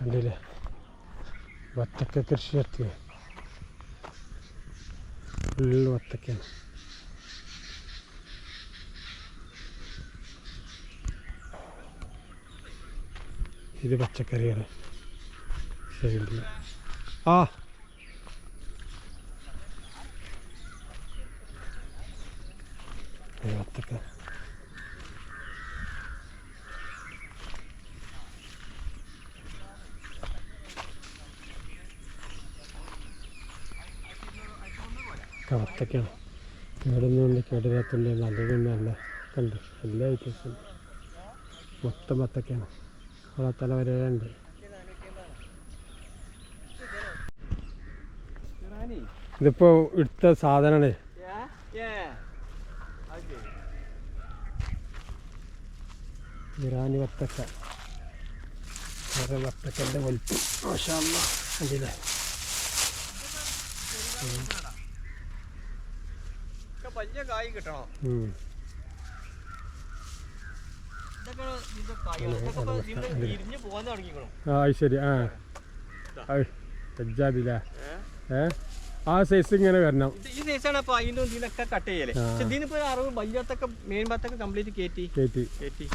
കണ്ടില്ലേ? വത്തക്ക കൃഷി നടത്തി ഫുള്ള് വത്തക്കയാണ്. ഇത് പച്ചക്കറിയാണ്. സൈഡിൽ ആ. ഇത് വത്തക്ക ഇവിടെ കേടൊന്നുമില്ല കേടില്ലാത്തുണ്ട് നല്ലതുണ്ട് നല്ല കണ്ട്. എല്ലാ ഐറ്റംസും മൊത്തം വത്തക്കയാണ് വളത്തല വരെ ഉണ്ട്. ഇതിപ്പോൾ ഇടുത്ത സാധനമാണ്. ഇറാനി വത്തക്ക. വേറെ വത്തക്കന്റെ വലിപ്പം. മാഷാല്ല കണ്ടില്ലേ വലിയ കായ് കിട്ടണം. ഇതൊക്കെ. ഇതൊക്കെ ആ ശരി. ആ. സജ്ജാതില്ല ഏ? ആ സൈസ് ഇങ്ങനെ വരണം. ഈ സൈസാണ് അപ്പൊ അതിന്റെ ഇതിനൊക്കെ കട്ട് ചെയ്യൽ. പക്ഷെ ഇതിനിപ്പോ അറിവ് വലിയത്തൊക്കെ മെയിൻ ഭാഗത്തൊക്കെ കംപ്ലീറ്റ് കയറ്റി കയറ്റി കയറ്റി.